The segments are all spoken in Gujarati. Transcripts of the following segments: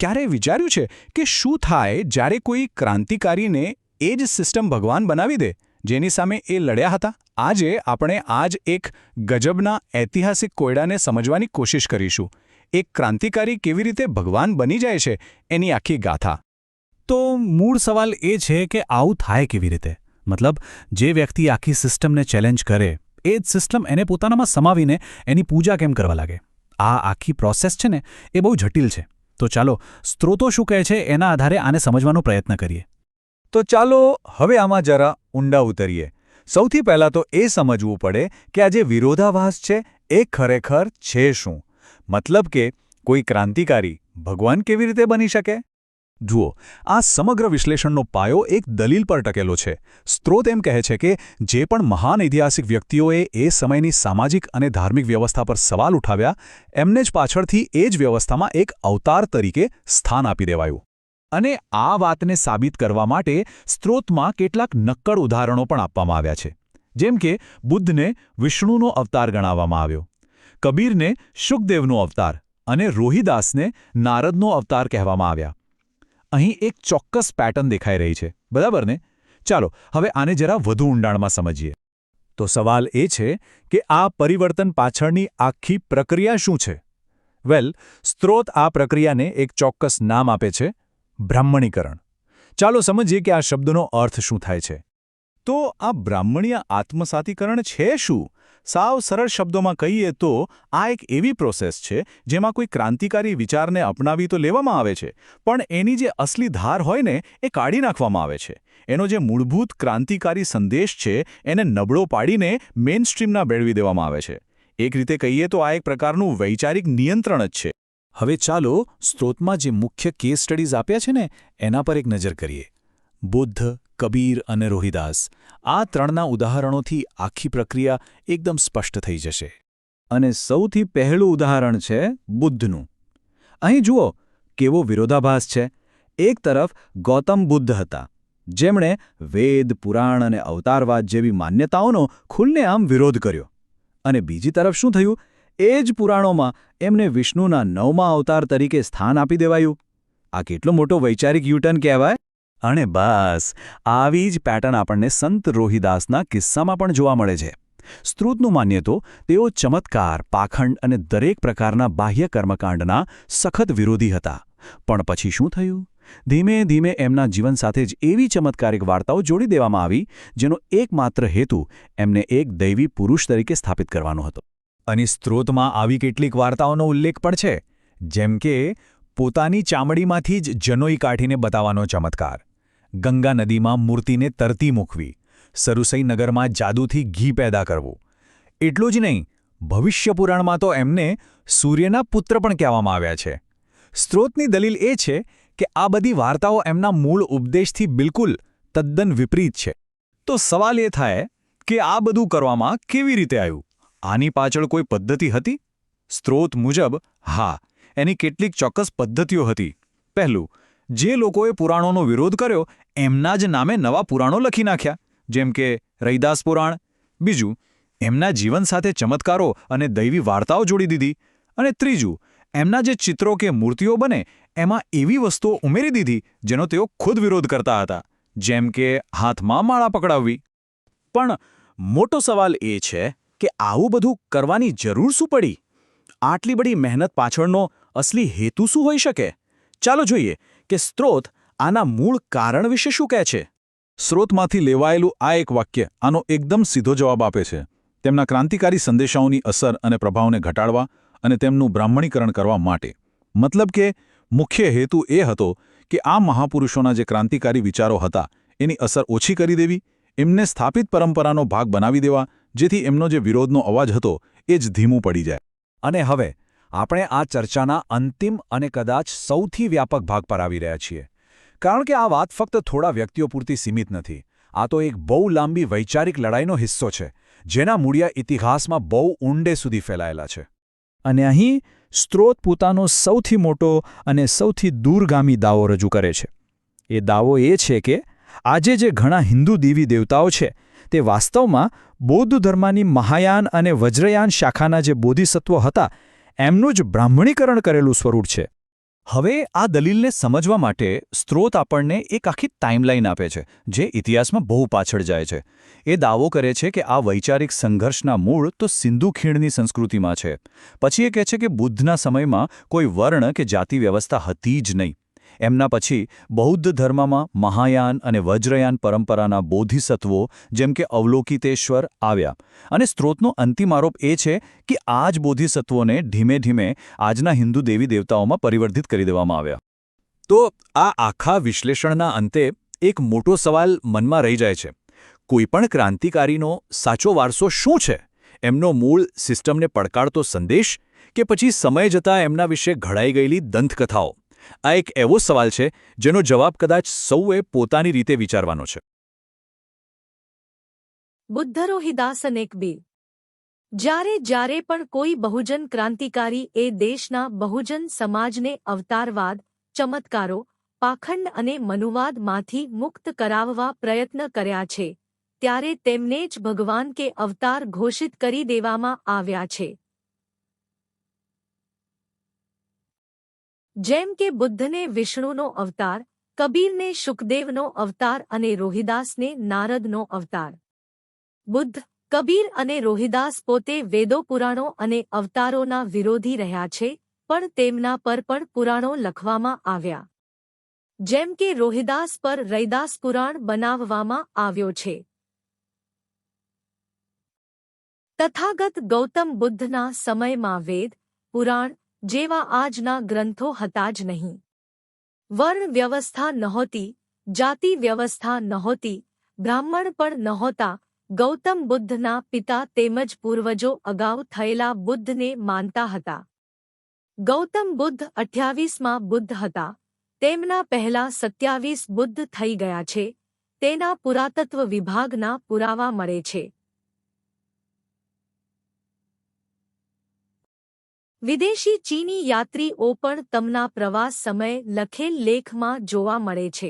ક્યારેય વિચાર્યું છે કે શું થાય જ્યારે કોઈ ક્રાંતિકારીને એ જ સિસ્ટમ ભગવાન બનાવી દે, જેની સામે એ લડ્યા હતા? આજે આપણે આજ એક ગજબના ઐતિહાસિક કોયડાને સમજવાની કોશિશ કરીશું. એક ક્રાંતિકારી કેવી રીતે ભગવાન બની જાય છે એની આખી ગાથા. તો મૂળ સવાલ એ છે કે આવું થાય કેવી રીતે? મતલબ, જે વ્યક્તિ આખી સિસ્ટમને ચેલેન્જ કરે, એ જ સિસ્ટમ એને પોતાનામાં સમાવીને એની પૂજા કેમ કરવા લાગે? આ આખી પ્રોસેસ છે ને, એ બહુ જટિલ છે. તો ચાલો, સ્ત્રોતો શું કહે છે એના આધારે આને સમજવાનો પ્રયત્ન કરીએ. તો ચાલો, હવે આમાં જરા ઊંડા ઉતરીએ. સૌથી પહેલાં તો એ સમજવું પડે કે આ જે વિરોધાભાસ છે, એ ખરેખર છે શું? મતલબ કે કોઈ ક્રાંતિકારી ભગવાન કેવી રીતે બની શકે? જુઓ, આ સમગ્ર વિશ્લેષણનો પાયો એક દલીલ પર ટકેલો છે. સ્ત્રોત એમ કહે છે કે, જે પણ મહાન ઐતિહાસિક વ્યક્તિઓએ એ સમયની સામાજિક અને ધાર્મિક વ્યવસ્થા પર સવાલ ઉઠાવ્યા, એમને જ પાછળથી એ જ વ્યવસ્થામાં એક અવતાર તરીકે સ્થાન આપી દેવાયું. અને આ વાતને સાબિત કરવા માટે સ્ત્રોતમાં કેટલાક નક્કડ ઉદાહરણો પણ આપવામાં આવ્યા છે. જેમ કે, બુદ્ધને વિષ્ણુનો અવતાર ગણાવવામાં આવ્યો, કબીરને શુકદેવનો અવતાર અને રોહિદાસને નારદનો અવતાર કહેવામાં આવ્યા. અહીં એક ચોક્કસ પેટર્ન દેખાઈ રહી છે. બરાબર ને? ચાલો, હવે આને જરા વધુ ઊંડાણમાં સમજીએ. તો સવાલ એ છે કે આ પરિવર્તન પાછળની આખી પ્રક્રિયા શું છે? વેલ, સ્ત્રોત આ પ્રક્રિયાને એક ચોક્કસ નામ આપે છે, બ્રાહ્મણીકરણ. ચાલો સમજીએ કે આ શબ્દનો અર્થ શું થાય છે. તો આ બ્રાહ્મણીય આત્મસાતીકરણ છે શું? સાવ સરળ શબ્દોમાં કહીએ તો, આ એક એવી પ્રોસેસ છે, જેમાં કોઈ ક્રાંતિકારી વિચારને અપનાવી તો લેવામાં આવે છે, પણ એની જે અસલી ધાર હોય ને, એ કાઢી નાખવામાં આવે છે. એનો જે મૂળભૂત ક્રાંતિકારી સંદેશ છે, એને નબળો પાડીને મેઇન સ્ટ્રીમના બેળવી દેવામાં આવે છે. એક રીતે કહીએ તો આ એક પ્રકારનું વૈચારિક નિયંત્રણ જ છે. હવે ચાલો સ્ત્રોતમાં જે મુખ્ય કેસ સ્ટડીઝ આપ્યા છે ને, એના પર એક નજર કરીએ. બુદ્ધ કબીર અને રોહિદાસ, આ ત્રણના ઉદાહરણોથી આખી પ્રક્રિયા એકદમ સ્પષ્ટ થઈ જશે. અને સૌથી પહેલું ઉદાહરણ છે બુદ્ધનું. અહીં જુઓ, કેવો વિરોધાભાસ છે. એક તરફ ગૌતમ બુદ્ધ હતા, જેમણે વેદ, પુરાણ અને અવતારવાદ જેવી માન્યતાઓનો ખુલ્લેઆમ વિરોધ કર્યો. અને બીજી તરફ શું થયું? એ જ પુરાણોમાં એમને વિષ્ણુના નવમા અવતાર તરીકે સ્થાન આપી દેવાયું. આ કેટલો મોટો વૈચારિક યુટર્ન કહેવાય? અને બસ, આવી જ પેટર્ન આપણને સંત રોહિદાસના કિસ્સામાં પણ જોવા મળે છે. સ્ત્રોતનું માન્ય તો, તેઓ ચમત્કાર, પાખંડ અને દરેક પ્રકારના બાહ્ય કર્મકાંડના સખત વિરોધી હતા. પણ પછી શું થયું? ધીમે ધીમે એમના જીવન સાથે જ એવી ચમત્કારિક વાર્તાઓ જોડી દેવામાં આવી, જેનો એકમાત્ર હેતુ એમને એક દૈવી પુરુષ તરીકે સ્થાપિત કરવાનો હતો. અને સ્ત્રોતમાં આવી કેટલીક વાર્તાઓનો ઉલ્લેખ પણ છે. જેમ કે પોતાની ચામડીમાંથી જ જનોઈ કાઢીને બતાવવાનો ચમત્કાર. ગંગા નદીમાં મૂર્તિને તરતી મૂકવી, સરુસઈ નગરમાં જાદુથી ઘી પેદા કરવું. એટલું જ નહીં ભવિષ્યપુરાણમાં તો એમને સૂર્યના પુત્ર પણ કહેવામાં આવ્યા છે. સ્ત્રોતની દલીલ એ છે કે આ બધી વાર્તાઓ એમના મૂળ ઉપદેશથી બિલકુલ તદ્દન વિપરીત છે. તો સવાલ એ થાય કે આ બધું કરવામાં કેવી રીતે આવ્યું? આની પાછળ કોઈ પદ્ધતિ હતી? સ્ત્રોત મુજબ, હા એની કેટલીક ચોક્કસ પદ્ધતિઓ હતી. પહેલું, જે લોકોએ પુરાણોનો વિરોધ કર્યો, એમના જ નામે નવા પુરાણો લખી નાખ્યા, જેમ કે રૈદાસ પુરાણ. બીજું, એમના જીવન સાથે ચમત્કારો અને દૈવી વાર્તાઓ જોડી દીધી. અને ત્રીજું, એમના જે ચિત્રો કે મૂર્તિઓ બને, એમાં એવી વસ્તુઓ ઉમેરી દીધી, જેનો તેઓ ખુદ વિરોધ કરતા હતા, જેમ કે હાથમાં માળા પકડાવવી. પણ મોટો સવાલ એ છે કે આવું બધું કરવાની જરૂર શું પડી? આટલી બડી મહેનત પાછળનો અસલી હેતુ શું હોઈ શકે? ચાલો જોઈએ કે સ્ત્રોત આના મૂળ કારણ વિશે શું કહે છે. સ્ત્રોતમાંથી લેવાયેલું આ એક વાક્ય આનો એકદમ સીધો જવાબ આપે છે. તેમના ક્રાંતિકારી સંદેશાઓની અસર અને પ્રભાવને ઘટાડવા અને તેમનું બ્રાહ્મણીકરણ કરવા માટે. મતલબ કે મુખ્ય હેતુ એ હતો કે આ મહાપુરુષોના જે ક્રાંતિકારી વિચારો હતા એની અસર ઓછી કરી દેવી એમને સ્થાપિત પરંપરાનો ભાગ બનાવી દેવા જેથી એમનો જે વિરોધનો અવાજ હતો એ જ ધીમું પડી જાય. અને હવે આપણે આ ચર્ચાના અંતિમ અને કદાચ સૌથી વ્યાપક ભાગ પર આવી રહ્યા છીએ. કારણ કે આ વાત ફક્ત થોડા વ્યક્તિઓ પૂરતી સીમિત નથી. આ તો એક બહુ લાંબી વૈચારિક લડાઈનો હિસ્સો છે, જેના મૂળિયા ઇતિહાસમાં બહુ ઊંડે સુધી ફેલાયેલા છે. અને અહીં સ્ત્રોત પોતાનો સૌથી મોટો અને સૌથી દૂરગામી દાવો રજૂ કરે છે. એ દાવો એ છે કે, આજે જે ઘણા હિન્દુ દેવી દેવતાઓ છે, તે વાસ્તવમાં બૌદ્ધ ધર્મની મહાયાન અને વજ્રયાન શાખાના જે બોધિસત્વો હતા એમનું જ બ્રાહ્મણીકરણ કરેલું સ્વરૂપ છે. હવે આ દલીલને સમજવા માટે સ્ત્રોત આપણને એક આખી ટાઈમલાઈન આપે છે, જે ઇતિહાસમાં બહુ પાછળ જાય છે. એ દાવો કરે છે કે આ વૈચારિક સંઘર્ષના મૂળ તો સિંધુ ખીણની સંસ્કૃતિમાં છે. પછી એ કહે છે કે બુદ્ધના સમયમાં કોઈ વર્ણ કે જાતિ વ્યવસ્થા હતી જ નહીં. એમના પછી બૌદ્ધ ધર્મમાં મહાયાન અને વજ્રયાન પરંપરાના બોધિસત્વો જેમ કે અવલોકિતેશ્વર આવ્યા. અને સ્ત્રોતનો અંતિમ આરોપ એ છે કે આ જ બોધિસત્વોને ધીમે ધીમે આજના હિન્દુ દેવી દેવતાઓમાં પરિવર્તિત કરી દેવામાં આવ્યા. તો આ આખા વિશ્લેષણના અંતે એક મોટો સવાલ મનમાં રહી જાય છે. કોઈપણ ક્રાંતિકારીનો સાચો વારસો શું છે? એમનો મૂળ સિસ્ટમને પડકારતો સંદેશ કે પછી સમય જતાં એમના વિશે ઘડાઈ ગયેલી દંતકથાઓ? આ એક એવો સવાલ છે, જેનો જવાબ કદાચ સૌએ પોતાની રીતે વિચારવાનો છે. બુદ્ધરોહિદાસ અનેકબીર જ્યારે જ્યારે પણ કોઈ બહુજન ક્રાંતિકારી એ દેશના બહુજન સમાજને અવતારવાદ, ચમત્કારો, પાખંડ અને મનુવાદમાંથી મુક્ત કરાવવા પ્રયત્ન કર્યા છે, ત્યારે તેમને જ ભગવાન કે અવતાર ઘોષિત કરી દેવામાં આવ્યા છે. જેમ કે બુદ્ધને વિષ્ણુનો અવતાર, કબીરને શુકદેવનો અવતાર અને રોહિદાસને નારદનો અવતાર. બુદ્ધ, કબીર અને રોહિદાસ પોતે વેદો પુરાણો અને અવતારોના વિરોધી રહ્યા છે, પણ તેમના પર પણ પુરાણો લખવામાં આવ્યા. જેમ કે રોહિદાસ પર રૈદાસ પુરાણ બનાવવામાં આવ્યો છે. તથાગત ગૌતમ બુદ્ધના સમયમાં વેદ, પુરાણ જેવા આજના ગ્રંથો હતા જ નહીં. વર્ણ વ્યવસ્થા નહોતી, જાતિ વ્યવસ્થા નહોતી, બ્રાહ્મણ પણ નહોતા, ગૌતમ બુદ્ધના પિતા તેમજ પૂર્વજો અગાઉ થયેલા બુદ્ધને માનતા હતા. ગૌતમ બુદ્ધ અઠ્યાવીસમાં બુદ્ધ હતા. તેમના પહેલા સત્યાવીસ બુદ્ધ થઈ ગયા છે. તેના પુરાતત્વ વિભાગના પુરાવા મળે છે. વિદેશી ચીની યાત્રીઓ પણ તમના પ્રવાસ સમયે લખેલ લેખમાં જોવા મળે છે.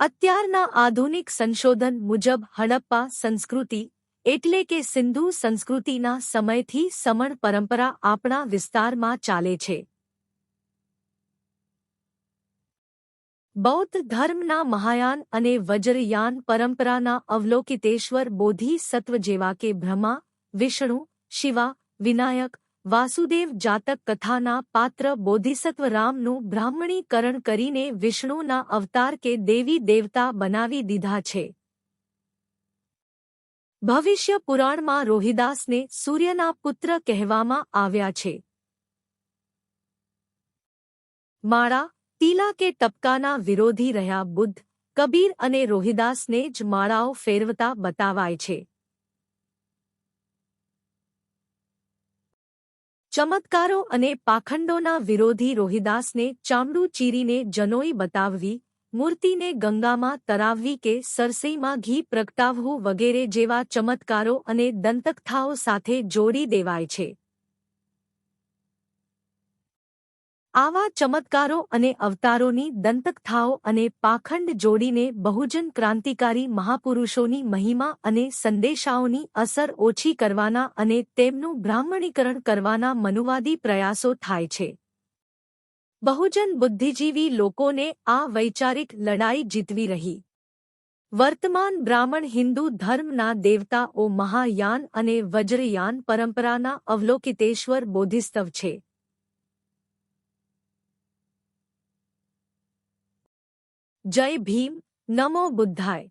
અત્યારના આધુનિક સંશોધન મુજબ હડપ્પા સંસ્કૃતિ એટલે કે સિંધુ સંસ્કૃતિના સમયથી સમણ પરંપરા આપણા વિસ્તારમાં ચાલે છે. બૌદ્ધ ધર્મના મહાયાન અને વજ્રયાન પરંપરાના અવલોકિતેશ્વર બોધિસત્વ જેવા કે બ્રહ્મા, વિષ્ણુ શિવા, વિનાયક, વાસુદેવ જાતક કથાના પાત્ર બોધિસત્વ રામનું બ્રાહ્મણીકરણ કરીને વિષ્ણુના અવતાર કે દેવી દેવતા બનાવી દીધા છે. ભવિષ્ય પુરાણમાં રોહિદાસને સૂર્યના પુત્ર કહેવામાં આવ્યા છે. માળા, તીલા કે ટપકાના વિરોધી રહ્યા બુદ્ધ, કબીર અને રોહિદાસને જ માળાઓ ફેરવતા બતાવાય છે. ચમત્કારો અને પાખંડોના વિરોધી રોહિદાસને ચામડું ચીરીને જનોઈ બતાવવી, મૂર્તિને ગંગામાં તરાવવી કે સરસઈમાં ઘી પ્રગટાવવું વગેરે જેવા ચમત્કારો અને દંતકથાઓ સાથે જોડી દેવાય છે. આવા ચમત્કારો અને અવતારોની દંતકથાઓ અને પાખંડ જોડીને બહુજન ક્રાંતિકારી મહાપુરુષોની મહિમા અને સંદેશાઓની અસર ઓછી કરવાના અને તેમનું બ્રાહ્મણીકરણ કરવાના મનુવાદી પ્રયાસો થાય છે. બહુજન બુદ્ધિજીવી લોકોને આ વૈચારિક લડાઈ જીતવી રહી. વર્તમાન બ્રાહ્મણ હિન્દુ ધર્મના દેવતાઓ મહાયાન અને વજ્રયાન પરંપરાના અવલોકિતેશ્વર બોધિસ્તવ છે. જય ભીમ નમો બુદ્ધાય.